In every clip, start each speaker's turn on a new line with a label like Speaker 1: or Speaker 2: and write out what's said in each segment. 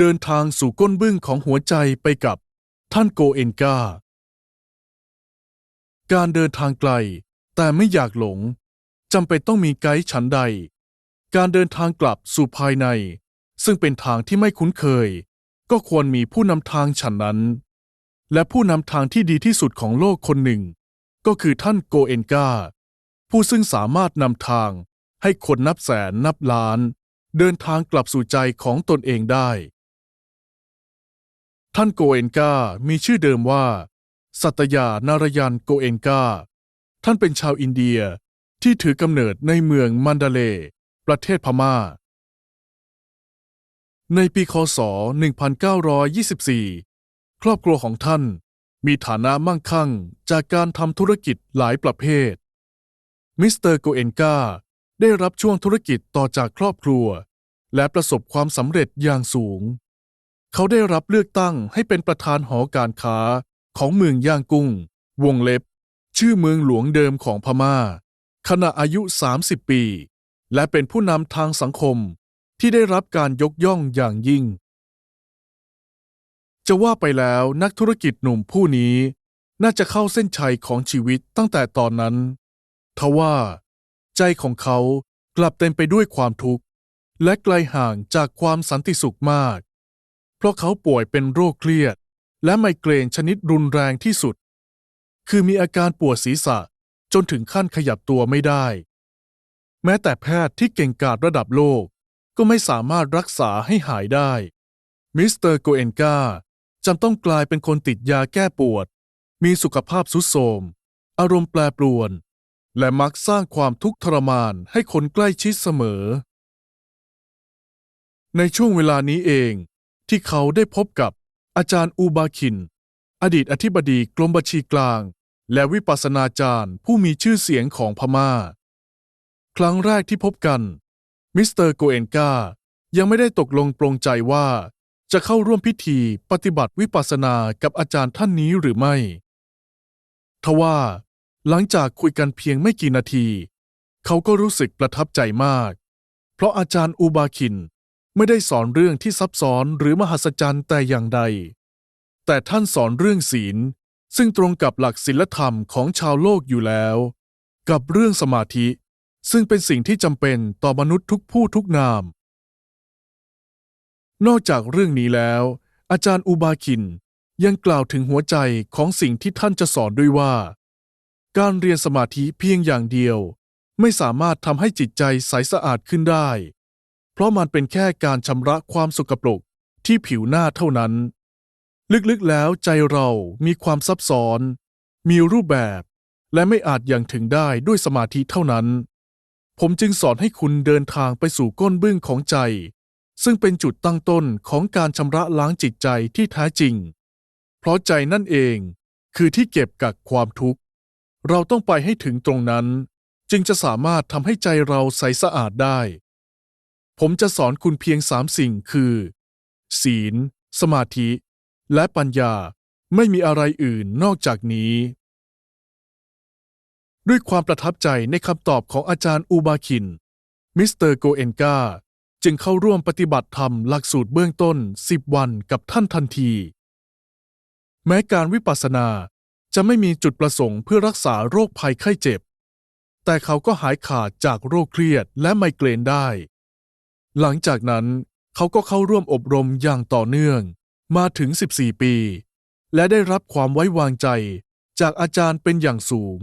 Speaker 1: เดินทางสู่ก้นบึ้งของหัวใจไปกับท่านโกเอนกา การเดินทางไกล แต่ไม่อยากหลงจำเป็นต้องมีไกด์ฉันใด การเดินทางกลับสู่ภายใน ซึ่งเป็นทางที่ไม่คุ้นเคย ก็ควรมีผู้นำทางฉันนั้น และผู้นำทางที่ดีที่สุดของโลกคนหนึ่ง ก็คือท่านโกเอนกา ผู้ซึ่งสามารถนำทางให้คนนับแสนนับล้าน เดินทางกลับสู่ใจของตนเองได้ ท่านโกเอนกามีชื่อเดิมว่า สัตยานารยันโกเอนกาท่านเป็นชาวอินเดียที่ถือกำเนิดในเมืองมันดาเล ประเทศพม่า ในปีคศ 1924 ครอบครัวของท่านมีฐานะมั่งคั่งจากการทำธุรกิจหลายประเภท มิสเตอร์โกเอนกาได้รับช่วงธุรกิจต่อจากครอบครัว และประสบความสำเร็จอย่างสูง เขาได้รับเลือกตั้งให้เป็นประธานหอการค้าของเมืองย่างกุ้ง วงเล็บ ชื่อเมืองหลวงเดิมของพม่า ขณะอายุ 30 ปี และเป็นผู้นำทางสังคมที่ได้รับการยกย่องอย่างยิ่ง จะว่าไปแล้วนักธุรกิจหนุ่มผู้นี้ น่าจะเข้าเส้นชัยของชีวิตตั้งแต่ตอนนั้นทว่า ใจของเขากลับเต็มไปด้วยความทุกข์ และไกลห่างจากความสันติสุขมาก เพราะเขาป่วยเป็นโรคเครียด และไมเกรนชนิดรุนแรงที่สุด คือมีอาการปวดศีรษะจนถึงขั้นขยับตัวไม่ได้ แม้แต่แพทย์ที่เก่งกาจระดับโลกก็ไม่สามารถรักษาให้หายได้ มิสเตอร์โกเอนกาจำต้องกลายเป็นคนติดยาแก้ปวด มีสุขภาพทรุดโทรม อารมณ์แปรปรวน และมักสร้างความทุกข์ทรมานให้คนใกล้ชิดเสมอ ในช่วงเวลานี้เอง ที่เขาได้พบกับอาจารย์อูบาคิน อดีตอธิบดีกรมบัญชีกลาง และวิปัสนาจารย์ผู้มีชื่อเสียงของพม่า ครั้งแรกที่พบกัน มิสเตอร์โกเอนกายังไม่ได้ตกลงปรงใจว่า จะเข้าร่วมพิธีปฏิบัติวิปัสสนากับอาจารย์ท่านนี้หรือไม่ ทว่าหลังจากคุยกันเพียงไม่กี่นาที เขาก็รู้สึกประทับใจมาก เพราะอาจารย์อูบาคิน ไม่ได้สอนเรื่องที่ซับซ้อนหรือมหัศจรรย์แต่อย่างใด แต่ท่านสอนเรื่องศีล ซึ่งตรงกับหลักศีลธรรมของชาวโลกอยู่แล้ว กับเรื่องสมาธิ ซึ่งเป็นสิ่งที่จำเป็นต่อมนุษย์ทุกผู้ทุกนาม นอกจากเรื่องนี้แล้ว อาจารย์อูบาคินยังกล่าวถึงหัวใจของสิ่งที่ท่านจะสอนด้วยว่า การเรียนสมาธิเพียงอย่างเดียว ไม่สามารถทำให้จิตใจใสสะอาดขึ้นได้ เพราะมันเป็นแค่การชำระความสกปรกที่ผิวหน้าเท่านั้น ลึกๆแล้วใจเรามีความซับซ้อน มีรูปแบบ และไม่อาจอย่างถึงได้ด้วยสมาธิเท่านั้น ผมจึงสอนให้คุณเดินทางไปสู่ก้นบึ้งของใจ ซึ่งเป็นจุดตั้งต้นของการชำระล้างจิตใจที่แท้จริง เพราะใจนั่นเองคือที่เก็บกักความทุกข์ เราต้องไปให้ถึงตรงนั้น จึงจะสามารถทำให้ใจเราใสสะอาดได้ ผมจะสอนคุณเพียงสามสิ่งคือ ศีล สมาธิ และปัญญาไม่มีอะไรอื่นนอกจากนี้ ด้วยความประทับใจในคำตอบของอาจารย์อูบาคิน มิสเตอร์โกเอนกาจึงเข้าร่วมปฏิบัติธรรมหลักสูตรเบื้องต้น 10 วันกับท่านทันที แม้การวิปัสสนาจะไม่มีจุดประสงค์เพื่อรักษาโรคภัยไข้เจ็บ แต่เขาก็หายขาดจากโรคเครียดและไมเกรนได้ หลังจากนั้นเขาก็เข้าร่วมอบรมอย่างต่อเนื่อง มาถึง 14 ปี และได้รับความไว้วางใจจากอาจารย์เป็นอย่างสูง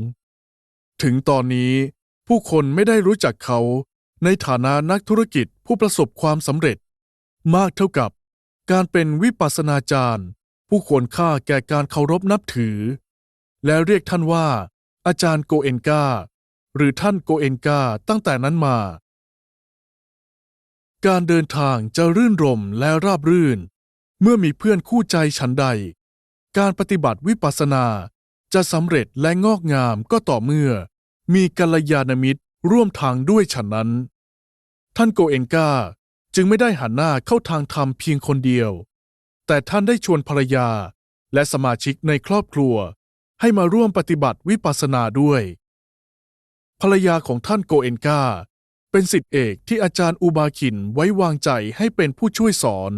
Speaker 1: ถึงตอนนี้ผู้คนไม่ได้รู้จักเขาในฐานะนักธุรกิจผู้ประสบความสำเร็จ มากเท่ากับการเป็นวิปัสสนาจารย์ ผู้ควรค่าแก่การเคารพนับถือ และเรียกท่านว่า อาจารย์โกเอนกาหรือท่านโกเอนกาตั้งแต่นั้นมา การเดินทางจะรื่นรมและราบรื่น เมื่อมีเพื่อนคู่ใจฉันใด การปฏิบัติวิปัสสนาจะสำเร็จและงอกงามก็ต่อเมื่อ มีกัลยาณมิตรร่วมทางด้วยฉันนั้น ท่านโกเอนกาจึงไม่ได้หันหน้าเข้าทางธรรมเพียงคนเดียว แต่ท่านได้ชวนภรรยาและสมาชิกในครอบครัว ให้มาร่วมปฏิบัติวิปัสสนาด้วย ภรรยาของท่านโกเอนกา เป็นสิทธิเอกที่อาจารย์อูบาคินไว้วางใจให้เป็นผู้ช่วยสอน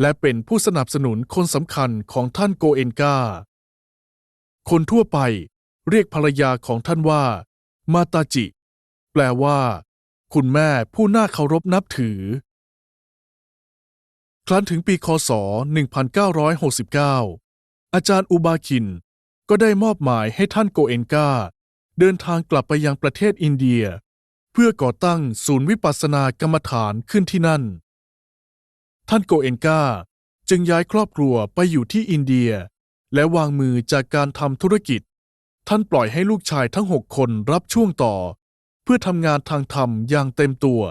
Speaker 1: และเป็นผู้สนับสนุนคนสำคัญของท่านโกเอนกาคนทั่วไปเรียกภรรยาของท่านว่า มาตาจิ แปลว่า คุณแม่ผู้น่าเคารพนับถือ ครั้นถึงปีคศ 1969 อาจารย์อุบาคินก็ได้มอบหมายให้ท่านโกเอนกาเดินทางกลับไปยังประเทศอินเดีย พื่อก่อตั้งศูนย์วิปัสสนากรรมฐานขึ้นที่นั่น ท่านโกเอนกาจึงย้ายครอบครัวไปอยู่ที่อินเดีย และวางมือจากการทำธุรกิจ ท่านปล่อยให้ลูกชายทั้งหกคนรับช่วงต่อ เพื่อทำงานทางธรรมอย่างเต็มตัว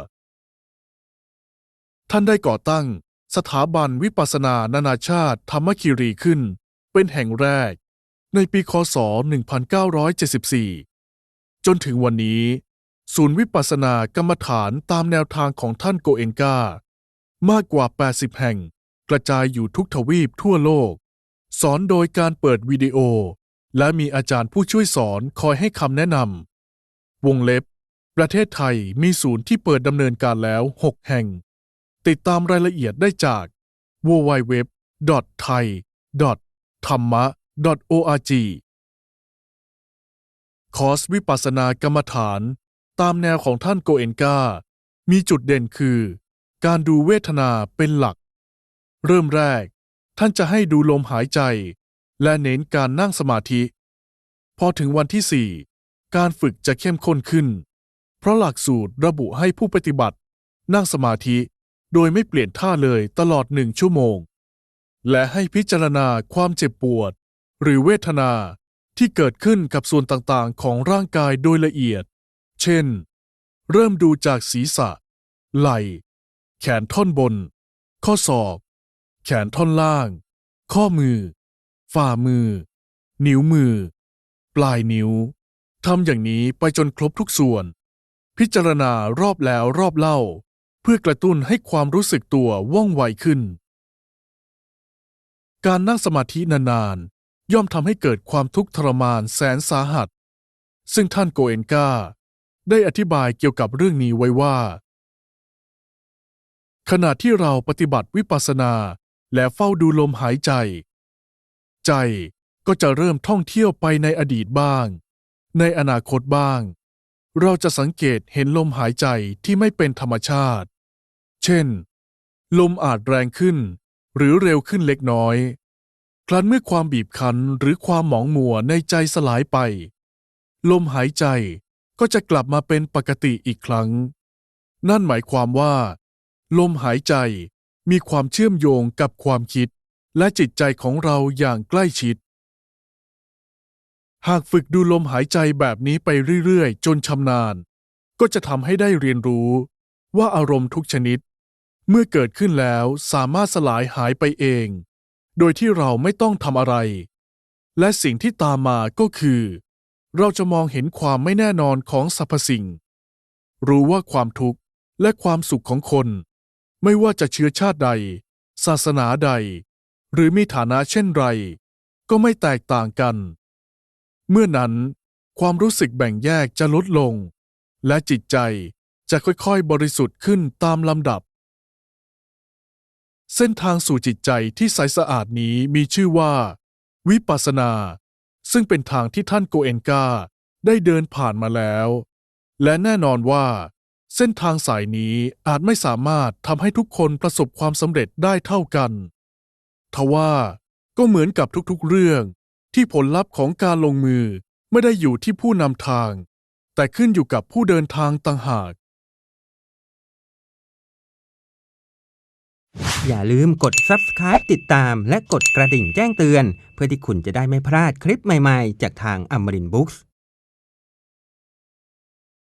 Speaker 1: ท่านได้ก่อตั้งสถาบันวิปัสสนานานาชาติธรรมคิรีขึ้น เป็นแห่งแรก ในปีคศ 1974 จนถึงวันนี้ ศูนย์วิปัสสนากรรมฐานตามแนวทางของท่านโกเอนกามากกว่า 80 แห่ง กระจายอยู่ทุกทวีปทั่วโลก สอนโดยการเปิดวิดีโอ และมีอาจารย์ผู้ช่วยสอนคอยให้คำแนะนำวงเล็บ ประเทศไทยมีศูนย์ที่เปิดดำเนินการแล้ว 6 แห่ง ติดตามรายละเอียดได้จาก www.thai.thamma.org คอร์สวิปัสสนากรรมฐาน ตามแนวของท่านโกเอนกา มีจุดเด่นคือ การดูเวทนาเป็นหลัก เริ่มแรก ท่านจะให้ดูลมหายใจ และเน้นการนั่งสมาธิ พอถึงวันที่4การฝึกจะเข้มข้นขึ้น เพราะหลักสูตรระบุให้ผู้ปฏิบัติ นั่งสมาธิโดยไม่เปลี่ยนท่าเลยตลอดหนึ่งชั่วโมง และให้พิจารณาความเจ็บปวด หรือเวทนาที่เกิดขึ้นกับส่วนต่างๆ ของร่างกายโดยละเอียด เช่น เริ่มดูจากศีรษะ ไหล่ แขนท่อนบน ข้อศอก แขนท่อนล่าง ข้อมือ ฝ่ามือ นิ้วมือ ปลายนิ้วทำอย่างนี้ไปจนครบทุกส่วน พิจารณารอบแล้วรอบเล่า เพื่อกระตุ้นให้ความรู้สึกตัวว่องไวขึ้น การนั่งสมาธินานๆย่อมทำให้เกิดความทุกข์ทรมานแสนสาหัส ซึ่งท่านโกเอนกา ได้อธิบายเกี่ยวกับเรื่องนี้ไว้ว่า ขณะที่เราปฏิบัติวิปัสสนาและเฝ้าดูลมหายใจ ใจก็จะเริ่มท่องเที่ยวไปในอดีตบ้าง ในอนาคตบ้าง เราจะสังเกตเห็นลมหายใจที่ไม่เป็นธรรมชาติ เช่น ลมอาจแรงขึ้น หรือเร็วขึ้นเล็กน้อย ครั้นเมื่อความบีบคั้นหรือความหมองมัวในใจสลายไป ลมหายใจ ก็จะกลับมาเป็นปกติอีกครั้ง นั่นหมายความว่า ลมหายใจมีความเชื่อมโยงกับความคิด และจิตใจของเราอย่างใกล้ชิด หากฝึกดูลมหายใจแบบนี้ไปเรื่อยๆ จนชำนาญ ก็จะทำให้ได้เรียนรู้ ว่าอารมณ์ทุกชนิด เมื่อเกิดขึ้นแล้วสามารถสลายหายไปเอง โดยที่เราไม่ต้องทำอะไร และสิ่งที่ตามมาก็คือ เราจะมองเห็นความไม่แน่นอนของสรรพสิ่ง รู้ว่าความทุกข์และความสุขของคน ไม่ว่าจะเชื้อชาติใด ศาสนาใด หรือมีฐานะเช่นไร ก็ไม่แตกต่างกัน เมื่อนั้น ความรู้สึกแบ่งแยกจะลดลง และจิตใจจะค่อยๆ บริสุทธิ์ขึ้นตามลำดับ เส้นทางสู่จิตใจที่ใสสะอาดนี้มีชื่อว่า วิปัสสนา ซึ่งเป็นทางที่ท่านโกเอนกาได้เดินผ่านมาแล้ว และแน่นอนว่า เส้นทางสายนี้อาจไม่สามารถทำให้ทุกคนประสบความสำเร็จได้เท่ากัน ทว่าก็เหมือนกับทุกๆเรื่อง ที่ผลลัพธ์ของการลงมือไม่ได้อยู่ที่ผู้นำทาง แต่ขึ้นอยู่กับผู้เดินทางต่างหาก
Speaker 2: อย่าลืมกด subscribe ติดตามและกดกระดิ่งแจ้งเตือน เพื่อที่คุณจะได้ไม่พลาดคลิปใหม่ๆ จากทางอมรินบุ๊กส์